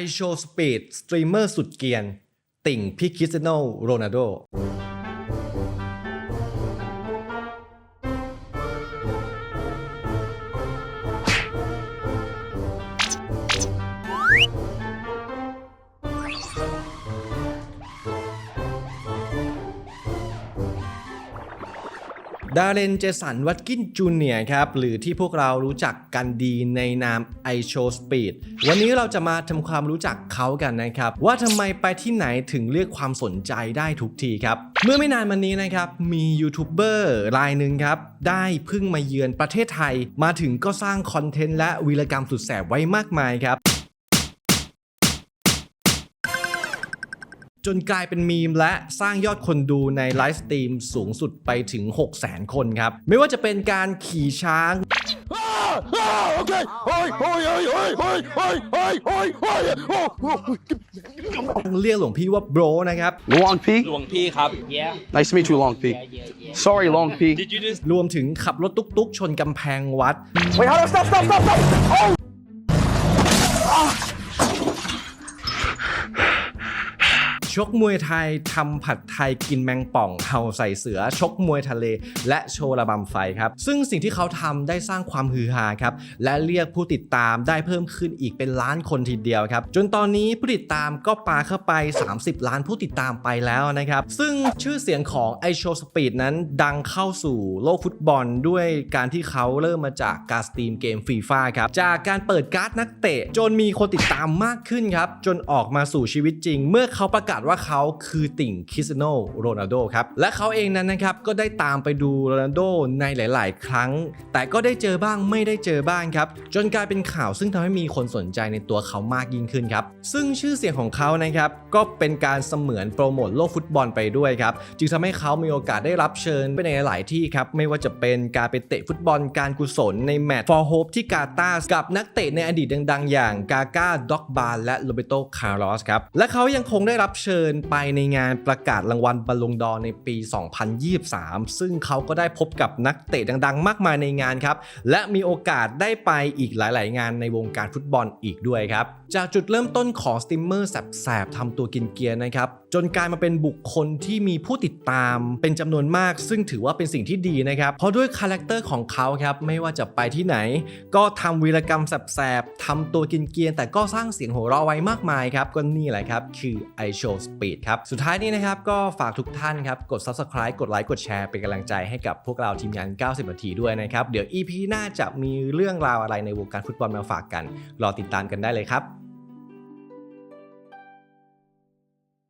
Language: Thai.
I Show Speed สตรีมเมอร์สุดเกียน ติ่งพี่คริสเตียโนโรนัลโด ดาเรน เจสัน วัตกินจูเนียร์ครับ หรือที่พวกเรารู้จักกันดีในนาม I Show Speed วันนี้เราจะมาทำความรู้จักเขากันนะครับ ว่าทำไมไปที่ไหนถึงเรียกความสนใจได้ทุกทีครับ เมื่อไม่นานมานี้นะครับ มียูทูบเบอร์รายหนึ่งครับ ได้พึ่งมาเยือนประเทศไทย มาถึงก็สร้างคอนเทนต์และวีรกรรมสุดแสบไว้มากมายครับ จนกลายเป็นมีมและสร้างยอดคนดูในไลฟ์สตรีมสูงสุดไปถึง 6 0แสนคนครับ ไม่ว่าจะเป็นการขี่ช้างเรียกหลวงพี่ว่าโบรนะครับหลวงพี่หลวงพี่ครับ yeah Nice to meet you Long P Sorry Long pi รวมถึงขับรถตุ๊กๆ ชนกำแพงวัด Wait hold on stop stop stop stop ชกมวยไทยทำผัดไทยกินแมงป่องเห่าใส่เสือ ชกมวยทะเล และโชว์ระบำไฟครับ ซึ่งสิ่งที่เขาทำได้สร้างความฮือฮาครับ และเรียกผู้ติดตามได้เพิ่มขึ้นอีกเป็นล้านคนทีเดียวครับ จนตอนนี้ผู้ติดตามก็ปาเข้าไป 30 ล้านผู้ติดตามไปแล้วนะครับ ซึ่งชื่อเสียงของ i Show Speed นั้นดังเข้าสู่โลกฟุตบอลด้วยการที่เขาเริ่มมาจากการสตรีมเกมฟีฟ่าครับ จากการเปิดการ์ดนักเตะ จนมีคนติดตามมากขึ้นครับ จนออกมาสู่ชีวิตจริง เมื่อเขาประกาศว่าเขาคือติ่งคริสเตียโนโรนัลโดครับ และเขาเองนั้นนะครับก็ได้ตามไปดูโรนัลโดในหลาย ๆ ครั้ง แต่ก็ได้เจอบ้างไม่ได้เจอบ้างครับ จนกลายเป็นข่าวซึ่งทำให้มีคนสนใจในตัวเขามากยิ่งขึ้นครับ ซึ่งชื่อเสียงของเขานะครับก็เป็นการเสมือนโปรโมทโลกฟุตบอลไปด้วยครับจึงทำให้เขามีโอกาสได้รับเชิญไปในหลาย ๆ ที่ครับไม่ว่าจะเป็นการไปเตะฟุตบอลการกุศลในแมตช์ For Hope ที่กาตาร์กับนักเตะในอดีตดัง ๆ อย่างกาก้าด็อกบาและโรเบโตคาร์ลอสครับและเขายังคงได้รับเชิญไปในงานประกาศรางวัลบอลลงดอในปี 2023 ซึ่งเขาก็ได้พบกับนักเตะดังๆ มากมายในงานครับ และมีโอกาสได้ไปอีกหลายๆ งานในวงการฟุตบอลอีกด้วยครับ จากจุดเริ่มต้นของสตรีมเมอร์แสบๆทำตัวกินเกียร์นะครับ จนกลายมาเป็นบุคคลที่มีผู้ติดตามเป็นจำนวนมาก ซึ่งถือว่าเป็นสิ่งที่ดีนะครับ เพราะด้วยคาแรคเตอร์ของเขาครับไม่ว่าจะไปที่ไหน ก็ทำวีรกรรมแสบๆทำตัวกินเกียร์แต่ก็สร้างเสียงหัวเราะไว้มากมายครับก็นี่แหละครับคือ i Show Speed ครับ สุดท้ายนี้นะครับก็ฝากทุกท่านครับ กด Subscribe กดไลค์กดแชร์เป็นกำลังใจให้กับพวกเราทีมงาน 90 นาทีด้วยนะครับ เดี๋ยว EP หน้าจะมีเรื่องราวอะไรในวงการฟุตบอลมาฝากกัน รอติดตามกันได้เลยครับ